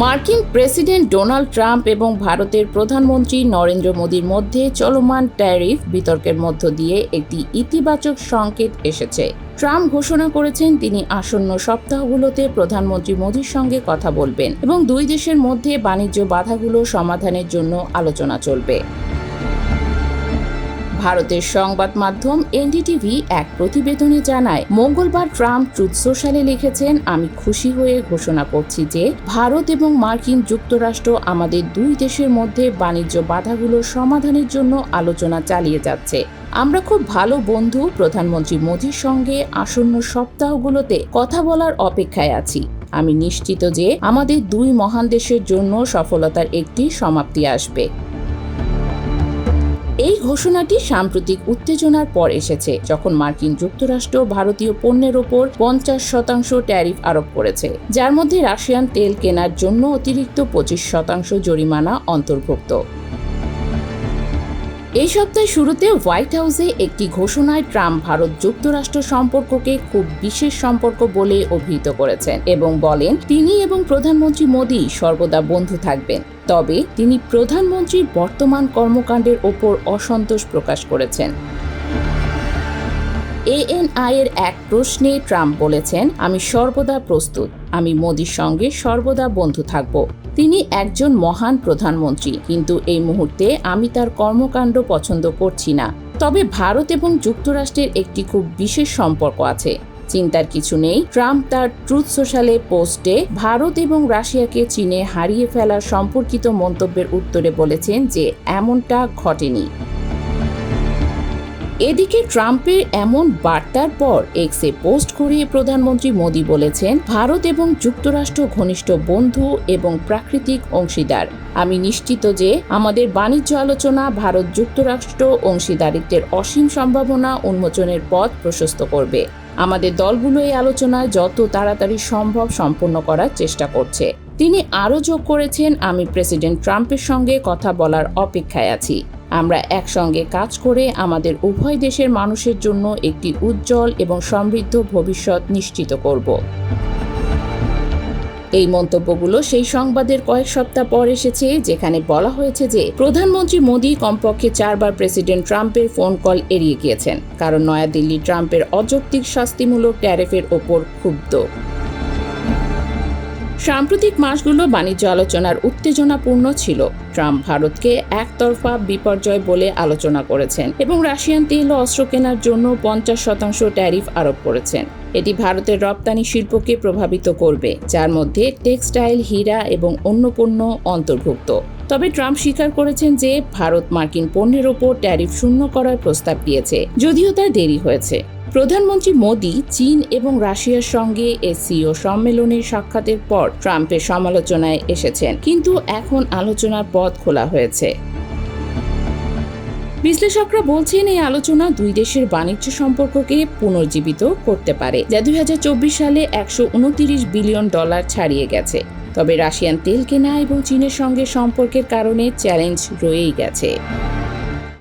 মার্কিন president Donald Trump এবং ভারতের প্রধানমন্ত্রী নরেন্দ্র মোদীর মধ্যে চলমান ট্যারিফ বিতর্কের মধ্য দিয়ে একটি ইতিবাচক সংকেত এসেছে। ট্রাম্প ঘোষণা করেছেন তিনি আসন্ন সপ্তাহগুলোতে প্রধানমন্ত্রী মোদীর সঙ্গে কথা বলবেন এবং দুই দেশের মধ্যে বাণিজ্য বাধাগুলো সমাধানের জন্য আলোচনা চলবে। ভারতের সংবাদ মাধ্যম এনডিটিভি এক প্রতিবেদনে জানায়, মঙ্গলবার ট্রাম্প ট্রুথ সোশ্যালে লিখেছেন, আমি খুশি হয়ে ঘোষণা করছি যে ভারত এবং মার্কিন যুক্তরাষ্ট্র আমাদের দুই দেশের মধ্যে বাণিজ্য বাধাগুলো সমাধানের জন্য আলোচনা চালিয়ে যাচ্ছে। আমরা খুব ভালো বন্ধু, প্রধানমন্ত্রী মোদীর সঙ্গে আসন্ন সপ্তাহগুলোতে কথা বলার অপেক্ষায় আছি। আমি নিশ্চিত যে আমাদের দুই মহান দেশের জন্য সফলতার একটি সমাপ্তি আসবে। এই ঘোষণাটি সাম্প্রতিক উত্তেজনার পর এসেছে, যখন মার্কিন যুক্তরাষ্ট্র ভারতীয় পণ্যের ওপর পঞ্চাশ শতাংশ ট্যারিফ আরোপ করেছে, যার মধ্যে রাশিয়ান তেল কেনার জন্য অতিরিক্ত পঁচিশ শতাংশ জরিমানা অন্তর্ভুক্ত। এই সপ্তাহের শুরুতে হোয়াইট হাউসে একটি ঘোষণায় ট্রাম্প ভারত যুক্তরাষ্ট্র সম্পর্ককে খুব বিশেষ সম্পর্ক বলে অভিহিত করেছেন এবং বলেন, তিনি এবং প্রধানমন্ত্রী মোদী সর্বদা বন্ধু থাকবেন। তবে তিনি প্রধানমন্ত্রীর বর্তমান কর্মকাণ্ডের ওপর অসন্তোষ প্রকাশ করেছেন। এএনআই এর এক প্রশ্নে ট্রাম্প বলেছেন, আমি সর্বদা প্রস্তুত। আমি মোদির সঙ্গে সর্বদা বন্ধু থাকব। তিনি একজন মহান প্রধানমন্ত্রী, কিন্তু এই মুহূর্তে আমি তার কর্মকাণ্ড পছন্দ করছি না। তবে ভারত এবং যুক্তরাষ্ট্রের একটি খুব বিশেষ সম্পর্ক আছে। চিন্তার কিছু নেই, ট্রাম্প তার ট্রুথ সোশ্যালে পোস্টে ভারত এবং রাশিয়াকে চীনে হারিয়ে ফেলার সম্পর্কিত মন্তব্যের উত্তরে বলেছেন যে, এমনটা ঘটেনি। এদিকে ট্রাম্পের এমন বার্তার পর এক্সে পোস্ট করে প্রধানমন্ত্রী মোদী বলেছেন, ভারত এবং যুক্তরাষ্ট্র ঘনিষ্ঠ বন্ধু এবং প্রাকৃতিক অংশীদার। আমি নিশ্চিত যে আমাদের বাণিজ্য আলোচনা ভারত যুক্তরাষ্ট্র অংশীদারিত্বের অসীম সম্ভাবনা উন্মোচনের পথ প্রশস্ত করবে। আমাদের দলগুলো এই আলোচনায় যত তাড়াতাড়ি সম্ভব সম্পন্ন করার চেষ্টা করছে। তিনি আরও যোগ করেছেন, আমি প্রেসিডেন্ট ট্রাম্পের সঙ্গে কথা বলার অপেক্ষায় আছি। আমরা একসঙ্গে কাজ করে আমাদের উভয় দেশের মানুষের জন্য একটি উজ্জ্বল এবং সমৃদ্ধ ভবিষ্যৎ নিশ্চিত করব। এই মন্তব্যগুলো সেই সংবাদের কয়েক সপ্তাহ পর এসেছে, যেখানে বলা হয়েছে যে প্রধানমন্ত্রী মোদী কমপক্ষে চারবার প্রেসিডেন্ট ট্রাম্পের ফোন কল এড়িয়ে গিয়েছেন, কারণ নয়াদিল্লি ট্রাম্পের অযৌক্তিক শাস্তিমূলক ট্যারিফের ওপর ক্ষুব্ধ। সাম্প্রতিক মাসগুলো বাণিজ্য আলোচনার উত্তেজনাপূর্ণ ছিল। ট্রাম্প ভারতকে একতরফা বিপর্যয় বলে আলোচনা করেছেন এবং রাশিয়ান তেল অস্ত্র কেনার জন্য পঞ্চাশ শতাংশ ট্যারিফ আরোপ করেছেন। এটি ভারতের রপ্তানি শিল্পকে প্রভাবিত করবে, যার মধ্যে টেক্সটাইল, হীরা এবং অন্য পণ্য অন্তর্ভুক্ত। তবে ট্রাম্প স্বীকার করেছেন যে ভারত মার্কিন পণ্যের ওপর ট্যারিফ শূন্য করার প্রস্তাব দিয়েছে, যদিও তার দেরি হয়েছে। প্রধানমন্ত্রী মোদী, চীন এবং রাশিয়ার সঙ্গে এসিও সম্মেলনের সাক্ষাতের পর ট্রাম্পের সমালোচনায় এসেছেন, কিন্তু এখন আলোচনার পথ খোলা হয়েছে। বিশ্লেষকরা বলছেন এই আলোচনা দুই দেশের বাণিজ্য সম্পর্ককে পুনর্জীবিত করতে পারে, যা দুই হাজার চব্বিশ সালে একশো উনত্রিশ বিলিয়ন ডলার ছাড়িয়ে গেছে। তবে রাশিয়ান তেল কেনা এবং চীনের সঙ্গে সম্পর্কের কারণে চ্যালেঞ্জ রয়েই গেছে।